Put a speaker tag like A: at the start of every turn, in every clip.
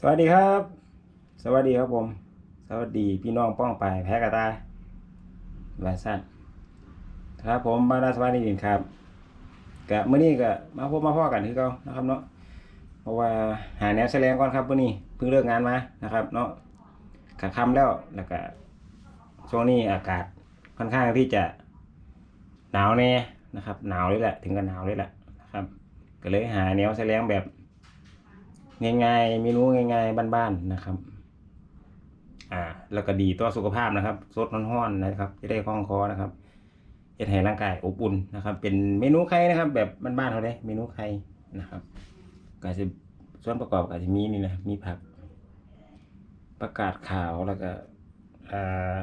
A: สวัสดีครับ สวัสดีครับผม สวัสดีพี่น้องป้องไปแพ้กระตายลาสั้นครับผมบาราสวัสดีครับกะมื้อนี้ก็มาพบมาพ่อกันที่เก่านะครับเนาะเพราะว่าหาแนวแสดงก่อนครับมื้อนี้เพิ่งเลิกงานมานะครับ เนาะขัดคำแล้วแล้วก็ช่วงนี้อากาศค่อนข้างที่จะหนาวแน่นะครับ หนาวเลยแหละ ถึงกับหนาวเลยแหละนะครับ ก็เลยหาแนวแสดงแบบ ง่ายๆเมนูง่ายๆบ้านๆนะครับ อ่า แล้วก็ดีต่อสุขภาพนะครับสดร้อนๆนะครับจะได้คล่องคอนะครับจะให้ร่างกายอบอุ่นนะครับ เป็นเมนูไข่นะครับ แบบบ้านๆเขาเลยเมนูไข่นะครับก็จะส่วนประกอบก็จะมีนี่นะมีผัก ประกาศขาวแล้วก็อ่า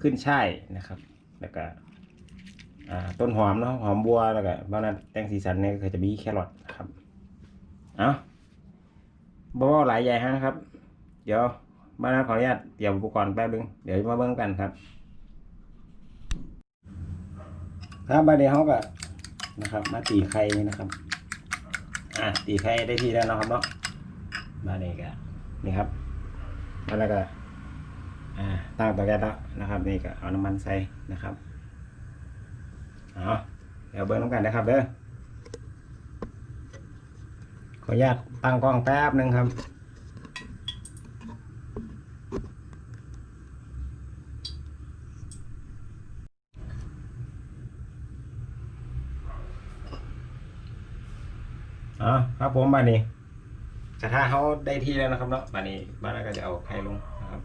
A: ขึ้นช่ายนะครับ แล้วก็อ่าต้นหอมเนาะหอมบัวแล้วก็บ้านนั้นแตงสีสันเนี่ยก็จะมีแครอทนะครับ เอา บ่หลายใหญ่ฮะนะครับ เดี๋ยวบ้านะขออนุญาตเตรียมอุปกรณ์แป๊บนึงเดี๋ยวมาเบิ่งกันครับ ครับบ้านเดียวเขาก็นะครับ มาตีไข่นะครับ อ่าตีไข่ได้ที่แล้วนะครับเนาะบ้านนี้ก็นี่ครับมาแล้วก็อ่าตั้งเตาแก๊สแล้วนะครับนี่ก็เอาน้ำมันใส่นะครับเอาเดี๋ยวเบิ้งน้ำกันนะครับเด้อ ออนุญาตตั้งกล้องแป๊บหนึ่งครับอ๋อครับผมบ้านนี้กระทะเขาได้ที่แล้วนะครับเนาะบ้านนี้บ้านนั้นก็จะเอาไข่ลงนะครับ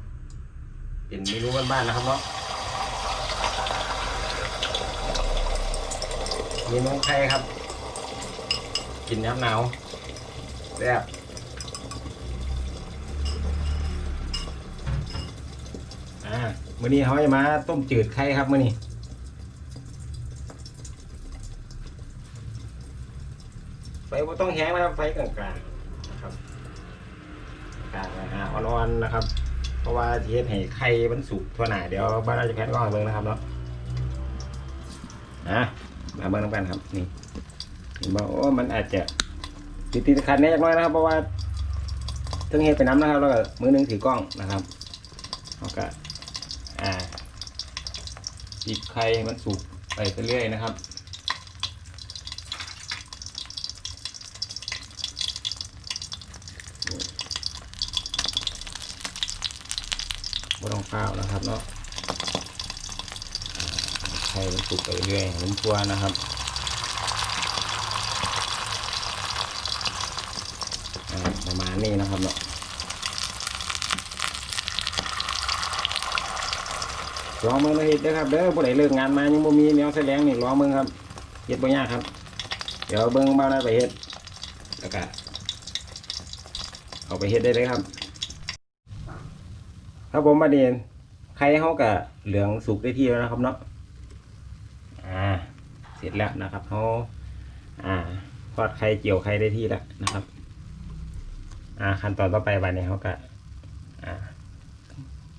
A: เป็นเมนูบ้านๆนะครับเนาะเมนูไข่ครับ กินน้ำหนาว แซ่บอ่ามื้อนี้เขาจะมาต้มจืดไข่ครับมื้อนี้ไฟบ่ต้องแห้งนะครับไฟกลางๆนะครับกลางนะฮะอ่อนๆนะครับ เพราะว่าสิเฮ็ดให้ไข่มันสุกทั่วหน้าเดี๋ยวบ้านเราจะแพ้กล้องให้เบิ่งนะครับเนาะอะมาเบิ่งน้ำกันครับนี่เห็นบ่โอ้มันอาจจะ ติดติดขัดแน่จักน้อยนะครับ เพราะว่าถึงเฮ็ดไปน้ำนะครับ แล้วก็มือหนึงถือกล้องนะครับเขาก็อ่าจีบไข่ให้มันสุกไปเรื่อยๆนะครับบ่ต้องข้าวนะครับเนาะไข่มันสุกไปเรื่อยๆลุ้มตัวนะครับอ่าประมาณ นี้นะครับเนาะลองมือเลยเฮ็ดเด้อครับเด้อผู้ใดเลิกงานมายังบ่มีแนวแสดงนี่ลองมือครับเฮ็ดบ่ยากครับ เดี๋ยวเบิ่งบ้านได้ไปเฮ็ดแล้วก็เอาไปเฮ็ดได้เลยครับครับผมประเด็นไข่เขากับเหลืองสุกได้ที่แล้วนะครับเนาะอ่า เสร็จแล้วนะครับเขาอ่าทอดไข่เจียวไข่ได้ที่แล้วนะครับ อ่าขั้นตอนต่อไปวันนี้เขาก็อ่า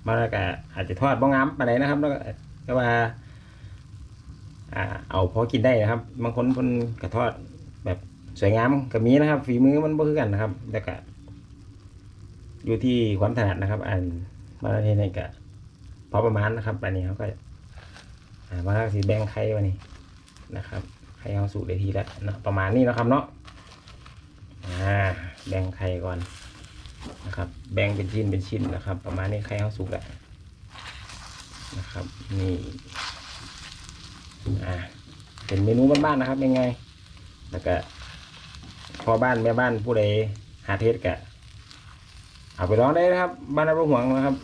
A: มาแล้วก็อาจจะทอดบ้องงามไปไหนนะครับ แล้วก็ว่าอ่าเอาพอกินได้นะครับ บางคนเพิ่นกระทอดแบบสวยงามก็มีนะครับ ฝีมือมันบ่คือกันนะครับแต่ก็อยู่ที่ความถนัดนะครับ อันมาเทนี่ก็พอประมาณนะครับอันนี้เขาก็อ่ามาสีแบงไข่วันนี้นะครับไข่เขาสุกได้ทีแล้วนะประมาณนี้นะครับเนาะอ่า แบ่งไข่ก่อนนะครับ แบ่งเป็นชิ้นเป็นชิ้นนะครับ ประมาณนี้ไข่เขาสุกแล้วนะครับนี่อ่าเป็นเมนูบ้านๆนะครับยังไง แล้วก็พอบ้านแม่บ้านผู้ใดหาเทศกะเอาไปลองได้นะครับ บ้านเราห่วงนะครับ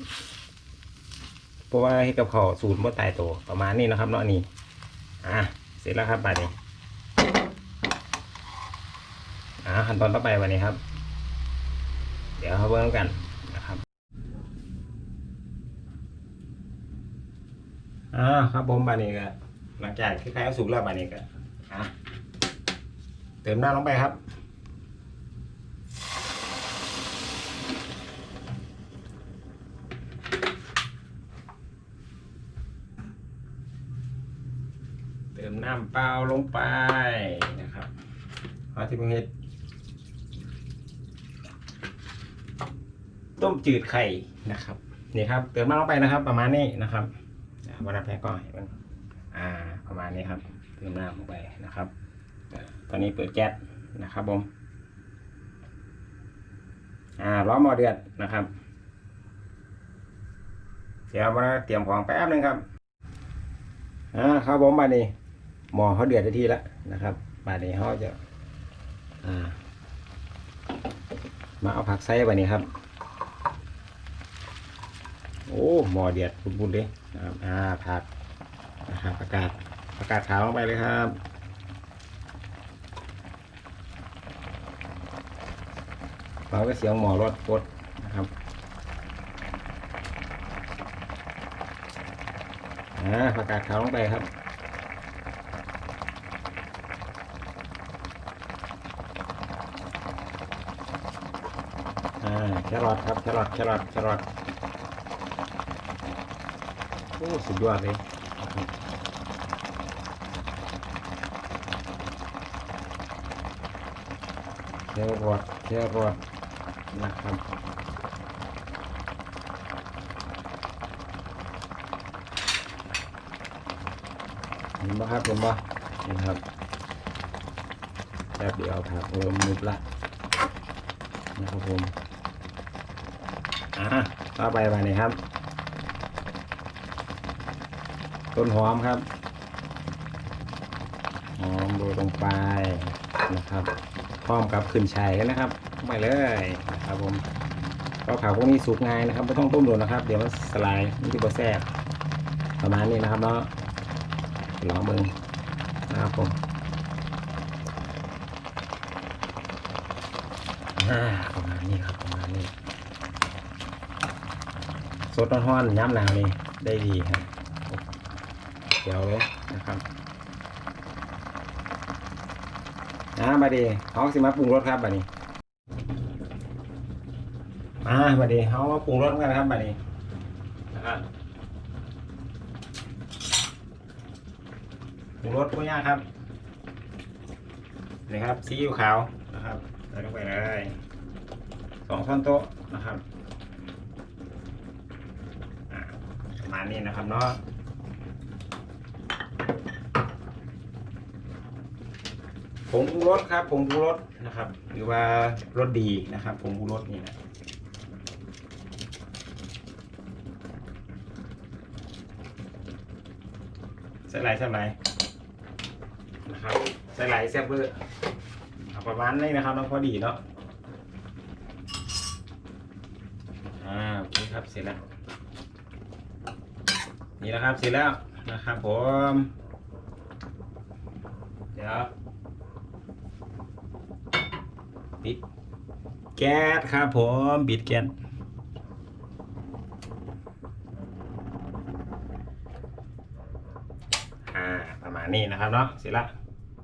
A: เพราะว่าให้กับเขาสูตรบ่ตายตัวประมาณนี้นะครับเนาะนี่อะเสร็จแล้วครับบัดนี้ อ่าขั้นตอนต่อไปวันนี้ครับ เดี๋ยวเขาเบิ่งกันนะครับอ่าครับผมบัดนี้ก็หลังจากที่ไข่เอาสุกแล้วบัดนี้ก็อะเติมน้ำลงไปครับเติมน้ำเปล่าลงไปนะครับเอาที่มึงเฮ็ด ต้มจืดไข่นะครับนี่ครับเติมน้ำลงไปนะครับ ประมาณนี้นะครับอ่าวันนั้นแพ้ก็ให้มันอ่าประมาณนี้ครับเติมน้ำลงไปนะครับ ตอนนี้เปิดแก๊สนะครับผมอ่าล้อหม้อเดือดนะครับ เดี๋ยวมาเตรียมของแป๊บนึงครับอ่าครับผมบานี้หม้อเขาเดือดได้ที่แล้วนะครับบานี้เขาจะอ่ามาเอาผักใส่บานี้ครับ โอ้หมอเดือดบุญๆเลยนะครับอ่าผักนะครับประกาศประกาศขาวลงไปเลยครับเราก็เสียงหมอรถปดนะครับอ่าประกาศขาวลงไปครับอ่าแครอทครับแครอทแครอทแครอท โอ้สุดยอดเลยนะครับแครอทแครอทนะครับเห็นปะครับเห็นะเห็นครับแป๊บเดียวครับเริ่มมุดละนะครับผมอ่าต่อไปไปนี่ครับ ต้นหอมครับ หอมโรยลงไปนะครับ พร้อมกับขึ้นช่ายกันนะครับลงไปเลยนะครับผมก็ขาวพวกนี้สุกง่ายนะครับไม่ต้องต้มโดนนะครับ เดี๋ยวมันสลายมันจะบะแซ่บประมาณนี้นะครับเนาะลองมือนะครับผมอ่าประมาณนี้ครับประมาณนี้สดร้อนๆย้ำหนาวนี่ได้ดีครับ เดี๋ยวเลยนะครับอ่ามาดีเขาสิมาปรุงรสครับบัดนี้มาบัดนี้เขามาปรุงรสกันครับบัดนี้นะครับปรุงรสพวกนี้ครับนี่ครับซีอิ๊วขาวนะครับใส่ลงไปเลยสองช้อนโต๊ะนะครับอ่าประมาณนี้นะครับเนาะ ผงปรุงรสครับผงปรุงรสนะครับ หรือว่ารสดีนะครับผงปรุงรสนี่นะใส่ไหลใส่ไหลนะครับใส่ไหลแซ่บเบอร์เอาประมาณนี้นะครับน้องพอดีเนาะอ่าโอเคครับเสร็จแล้วนี่นะครับเสร็จแล้วนะครับผมเดี๋ยว ปิดแก๊สครับผมปิดแก๊สอ่าประมาณนี้นะครับเนาะเสร็จล้ว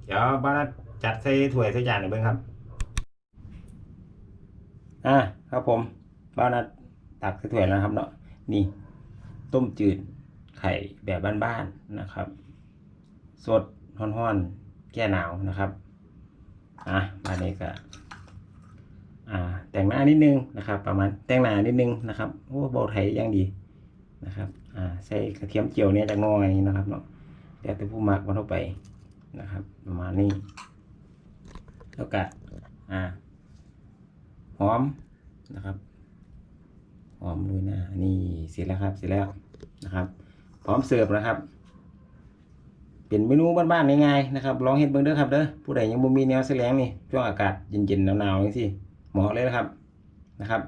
A: เดี๋ยวบ้านจัดใส่ถ้วยใส่จานหน่อยเบิ่งครับอ่าครับผมบ้านนัดตักใส่ถ้วยแล้วนะครับเนาะนี่ ต้มจืดไข่แบบบ้านๆนะครับ สดฮ้อนๆแก้หนาวนะครับอะมานี้ก็ แต่งหน้านิดนึงนะครับ ประมาณแต่งหน้านิดนึงนะครับโอ้เบาไทยยังดีนะครับใส่กระเทียมเจียวเนี่ยจากน้อยนะครับเนาะแต่แต่ผู้มักมันเข้าไปนะครับ ประมาณนี้ แล้วก็อ่าหอมนะครับหอมด้วยนะนี่เสร็จแล้วครับเสร็จแล้วนะครับ พร้อมเสิร์ฟนะครับเป็นเมนูบ้านๆง่ายๆนะครับลองเฮ็ดเบิ่งเด้อครับเด้อผู้ใดยังบ่มีแนวแสลงนี่ช่วงอากาศเย็นๆหนาวๆจังซี่ หมาะเลยนะครับนะครับ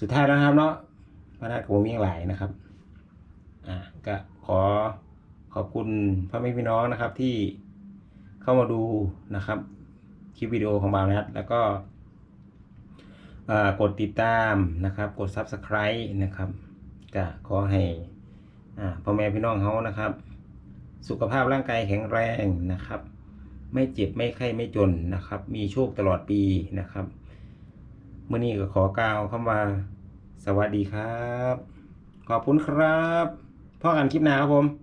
A: สุดท้ายแล้วนะครับเนาะพระนากับผมมีหลายนะครับอ่าก็ขอขอบคุณพ่อแม่พี่น้องนะครับที่เข้ามาดูนะครับคลิปวิดีโอของบาวนัดแล้วก็อ่ากดติดตามนะครับ กด Subscribe นะครับก็ขอให้อ่าพ่อแม่พี่น้องเขานะครับ สุขภาพร่างกายแข็งแรงนะครับ ไม่เจ็บไม่ไข้ไม่จนนะครับ มีโชคตลอดปีนะครับ เมื่อนี้ก็ขอกล่าวคำว่า สวัสดีครับ ขอบคุณครับพ่อกันคลิปหน้าครับผม